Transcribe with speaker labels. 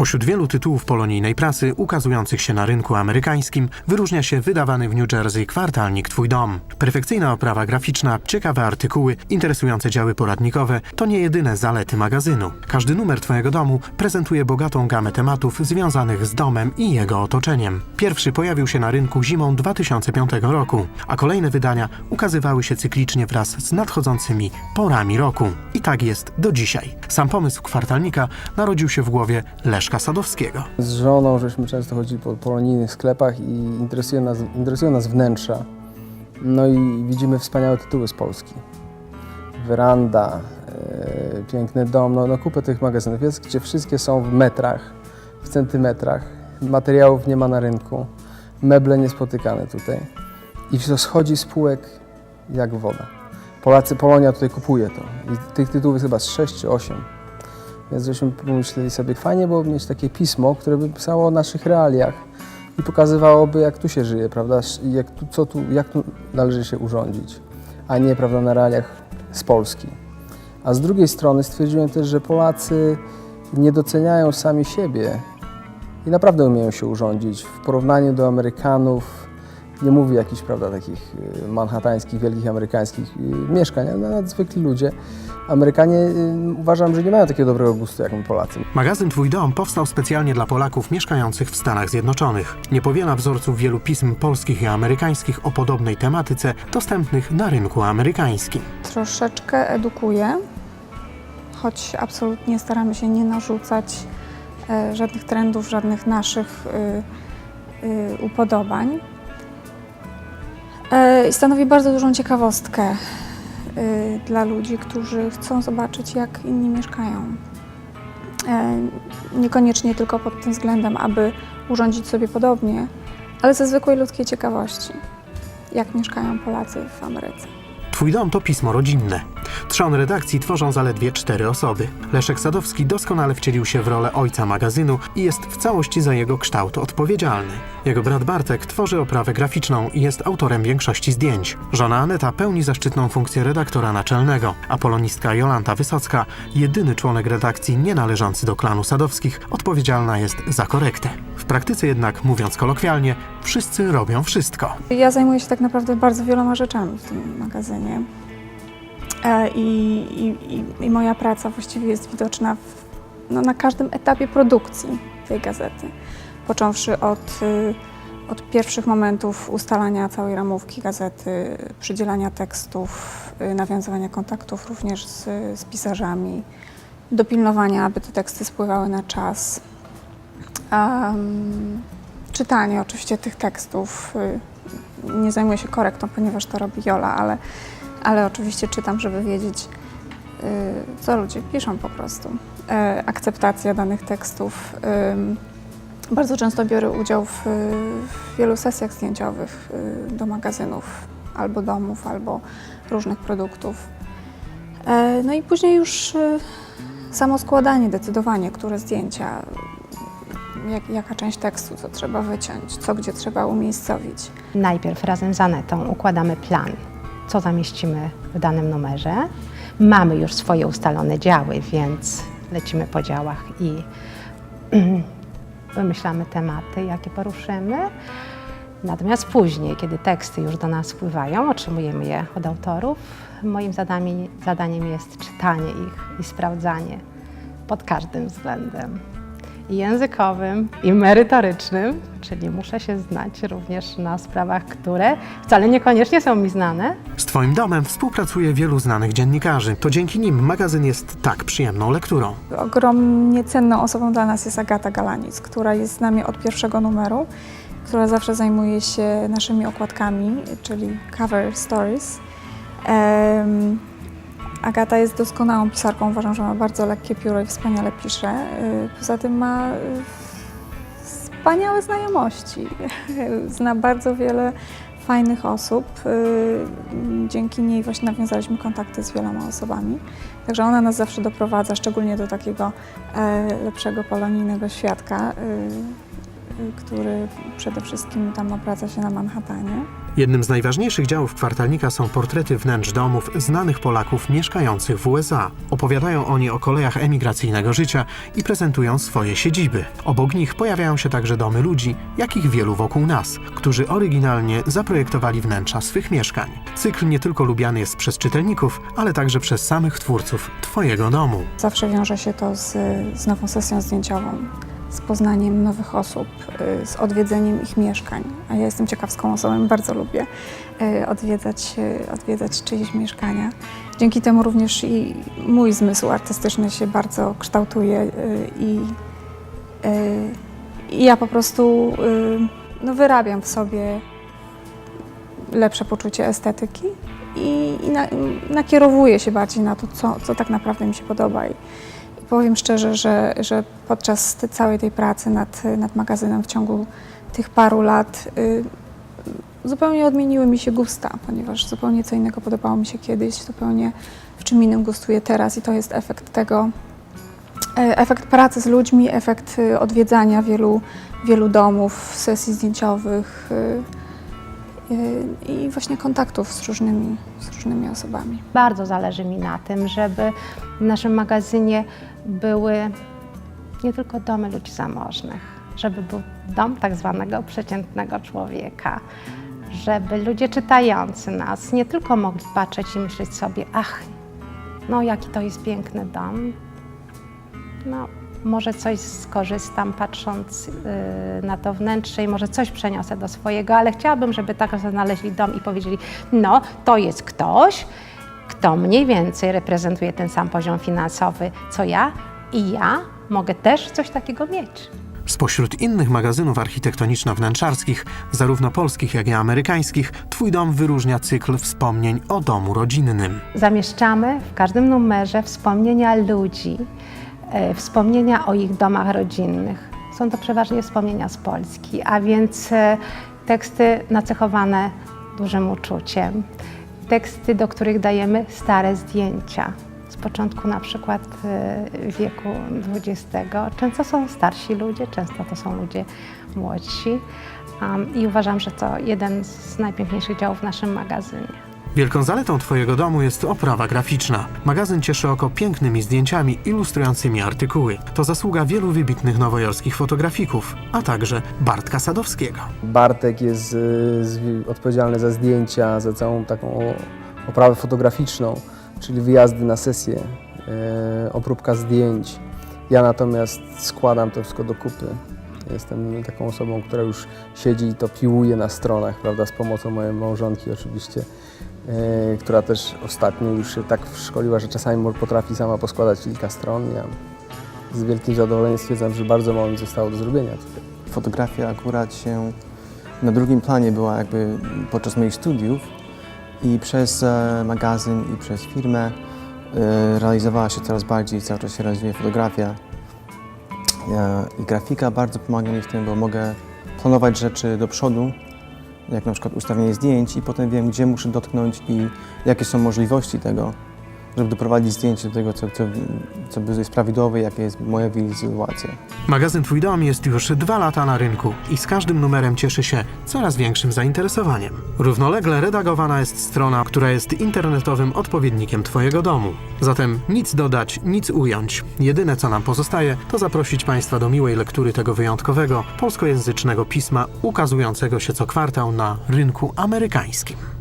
Speaker 1: Spośród wielu tytułów polonijnej prasy ukazujących się na rynku amerykańskim wyróżnia się wydawany w New Jersey kwartalnik Twój dom. Perfekcyjna oprawa graficzna, ciekawe artykuły, interesujące działy poradnikowe to nie jedyne zalety magazynu. Każdy numer Twojego domu prezentuje bogatą gamę tematów związanych z domem i jego otoczeniem. Pierwszy pojawił się na rynku zimą 2005 roku, a kolejne wydania ukazywały się cyklicznie wraz z nadchodzącymi porami roku. I tak jest do dzisiaj. Sam pomysł kwartalnika narodził się w głowie Leszka Sadowskiego.
Speaker 2: Z żoną żeśmy często chodzili po polonijnych sklepach i interesuje nas, interesują nas wnętrza. No i widzimy wspaniałe tytuły z Polski. Weranda, e, piękny dom, no, no kupę tych magazynów jest, gdzie wszystkie są w metrach, w centymetrach. Materiałów nie ma na rynku, meble niespotykane tutaj. I to schodzi z półek jak woda. Polacy, Polonia tutaj kupuje to. I tych tytułów jest chyba z 6 czy 8. Więc żeśmy pomyśleli sobie, fajnie byłoby mieć takie pismo, które by pisało o naszych realiach i pokazywałoby, jak tu się żyje, prawda? Jak tu, co tu, jak tu należy się urządzić, a nie, prawda, na realiach z Polski. A z drugiej strony stwierdziłem też, że Polacy nie doceniają sami siebie i naprawdę umieją się urządzić. W porównaniu do Amerykanów, nie mówię jakichś, prawda, takich y, manhattańskich, wielkich amerykańskich y, mieszkań, ale nawet zwykli ludzie. Amerykanie y, uważam, że nie mają takiego dobrego gustu jak my Polacy.
Speaker 1: Magazyn Twój dom powstał specjalnie dla Polaków mieszkających w Stanach Zjednoczonych. Nie powiela wzorców wielu pism polskich i amerykańskich o podobnej tematyce dostępnych na rynku amerykańskim.
Speaker 3: Troszeczkę edukuje, choć absolutnie staramy się nie narzucać e, żadnych trendów, żadnych naszych upodobań. E, stanowi bardzo dużą ciekawostkę y, dla ludzi, którzy chcą zobaczyć, jak inni mieszkają. E, niekoniecznie tylko pod tym względem, aby urządzić sobie podobnie, ale ze zwykłej ludzkiej ciekawości, jak mieszkają Polacy w Ameryce.
Speaker 1: Twój dom to pismo rodzinne. Trzon redakcji tworzą zaledwie cztery osoby. Leszek Sadowski doskonale wcielił się w rolę ojca magazynu i jest w całości za jego kształt odpowiedzialny. Jego brat Bartek tworzy oprawę graficzną i jest autorem większości zdjęć. Żona Aneta pełni zaszczytną funkcję redaktora naczelnego, a polonistka Jolanta Wysocka, jedyny członek redakcji nie należący do klanu Sadowskich, odpowiedzialna jest za korektę. W praktyce jednak, mówiąc kolokwialnie, wszyscy robią wszystko.
Speaker 3: Ja zajmuję się tak naprawdę bardzo wieloma rzeczami w tym magazynie. E, I, i, i, moja praca właściwie jest widoczna w, no, na każdym etapie produkcji tej gazety. Począwszy od, y, od pierwszych momentów ustalania całej ramówki gazety, przydzielania tekstów, y, nawiązywania kontaktów również z, z pisarzami, dopilnowania, aby te teksty spływały na czas. Em, czytanie oczywiście tych tekstów. y, Nie zajmuję się korektą, ponieważ to robi Jola, ale, ale oczywiście czytam, żeby wiedzieć, y, co ludzie piszą po prostu. E, Akceptacja danych tekstów. Bardzo często biorę udział w, w wielu sesjach zdjęciowych y, do magazynów, albo domów, albo różnych produktów. E, No i później już y, samo składanie, decydowanie, które zdjęcia, jak, jaka część tekstu, co trzeba wyciąć, co gdzie trzeba umiejscowić.
Speaker 4: Najpierw razem z Anetą układamy plan, co zamieścimy w danym numerze. Mamy już swoje ustalone działy, więc lecimy po działach i wymyślamy tematy, jakie poruszymy. Natomiast później, kiedy teksty już do nas wpływają, otrzymujemy je od autorów, moim zadaniem, zadaniem jest czytanie ich i sprawdzanie pod każdym względem. Językowym, i merytorycznym, czyli muszę się znać również na sprawach, które wcale niekoniecznie są mi znane,
Speaker 1: Z Twoim domem współpracuje wielu znanych dziennikarzy. To dzięki nim magazyn jest tak przyjemną lekturą.
Speaker 3: Ogromnie cenną osobą dla nas jest Agata Galanic, która jest z nami od pierwszego numeru, która zawsze zajmuje się naszymi okładkami, czyli cover stories. Em, Agata jest doskonałą pisarką, uważam, że ma bardzo lekkie pióro i wspaniale pisze. Y, Poza tym ma y, wspaniałe znajomości. Zna bardzo wiele fajnych osób. Y, Dzięki niej właśnie nawiązaliśmy kontakty z wieloma osobami. Także ona nas zawsze doprowadza, szczególnie do takiego e, lepszego polonijnego świadka. Który przede wszystkim tam obraca się na Manhattanie.
Speaker 1: Jednym z najważniejszych działów kwartalnika są portrety wnętrz domów znanych Polaków mieszkających w USA. Opowiadają oni o kolejach emigracyjnego życia i prezentują swoje siedziby. Obok nich pojawiają się także domy ludzi, jakich wielu wokół nas, którzy oryginalnie zaprojektowali wnętrza swych mieszkań. Cykl nie tylko lubiany jest przez czytelników, ale także przez samych twórców Twojego domu.
Speaker 3: Zawsze wiąże się to z, z nową sesją zdjęciową, z poznaniem nowych osób, y, z odwiedzeniem ich mieszkań. A ja jestem ciekawską osobą, bardzo lubię y, odwiedzać, y, odwiedzać czyjeś mieszkania. Dzięki temu również i mój zmysł artystyczny się bardzo kształtuje i, i ja po prostu no, wyrabiam w sobie lepsze poczucie estetyki i, i na, nakierowuję się bardziej na to, co, co tak naprawdę mi się podoba. I powiem szczerze, że, że podczas te, całej tej pracy nad, nad magazynem w ciągu tych paru lat y, zupełnie odmieniły mi się gusta, ponieważ zupełnie co innego podobało mi się kiedyś, zupełnie w czym innym gustuję teraz i to jest efekt tego, e, efekt pracy z ludźmi, efekt y, odwiedzania wielu, wielu domów, sesji zdjęciowych y, y, i właśnie kontaktów z różnymi, z różnymi osobami.
Speaker 4: Bardzo zależy mi na tym, żeby w naszym magazynie były nie tylko domy ludzi zamożnych, żeby był dom tak zwanego przeciętnego człowieka, żeby ludzie czytający nas nie tylko mogli patrzeć i myśleć sobie, ach, no jaki to jest piękny dom, no może coś skorzystam patrząc yy, na to wnętrze i może coś przeniosę do swojego, ale chciałabym, żeby tak znaleźli dom i powiedzieli, no to jest ktoś, kto mniej więcej reprezentuje ten sam poziom finansowy co ja i ja mogę też coś takiego mieć.
Speaker 1: Spośród innych magazynów architektoniczno-wnętrzarskich, zarówno polskich, jak i amerykańskich, Twój dom wyróżnia cykl wspomnień o domu rodzinnym.
Speaker 4: Zamieszczamy w każdym numerze wspomnienia ludzi, wspomnienia o ich domach rodzinnych. Są to przeważnie wspomnienia z Polski, a więc e, teksty nacechowane dużym uczuciem, teksty, do których dajemy stare zdjęcia z początku na przykład e, wieku XX. Często są starsi ludzie, często to są ludzie młodsi i uważam, że to jeden z najpiękniejszych działów w naszym magazynie.
Speaker 1: Wielką zaletą Twojego domu jest oprawa graficzna. Magazyn cieszy oko pięknymi zdjęciami ilustrującymi artykuły. To zasługa wielu wybitnych nowojorskich fotografików, a także Bartka Sadowskiego.
Speaker 2: Bartek jest y, odpowiedzialny za zdjęcia, za całą taką oprawę fotograficzną, czyli wyjazdy na sesje, y, obróbka zdjęć. Ja natomiast składam to wszystko do kupy. Jestem taką osobą, która już siedzi i to piłuje na stronach, prawda, z pomocą mojej małżonki oczywiście, która też ostatnio już się tak szkoliła, że czasami potrafi sama poskładać kilka stron. Ja z wielkim zadowoleniem stwierdzam, że bardzo mało mi zostało do zrobienia tutaj.
Speaker 5: Fotografia akurat się na drugim planie była jakby podczas moich studiów i przez e, magazyn i przez firmę e, realizowała się coraz bardziej, cały czas się rozwija fotografia. E, I grafika bardzo pomaga mi w tym, bo mogę planować rzeczy do przodu, jak na przykład ustawienie zdjęć i potem wiem, gdzie muszę dotknąć i jakie są możliwości tego, żeby doprowadzić zdjęcie do tego, co, co, co jest prawidłowe, jaka jest moja wizualizacja.
Speaker 1: Magazyn Twój dom jest już dwa lata na rynku i z każdym numerem cieszy się coraz większym zainteresowaniem. Równolegle redagowana jest strona, która jest internetowym odpowiednikiem Twojego domu. Zatem nic dodać, nic ująć. Jedyne co nam pozostaje, to zaprosić Państwa do miłej lektury tego wyjątkowego polskojęzycznego pisma ukazującego się co kwartał na rynku amerykańskim.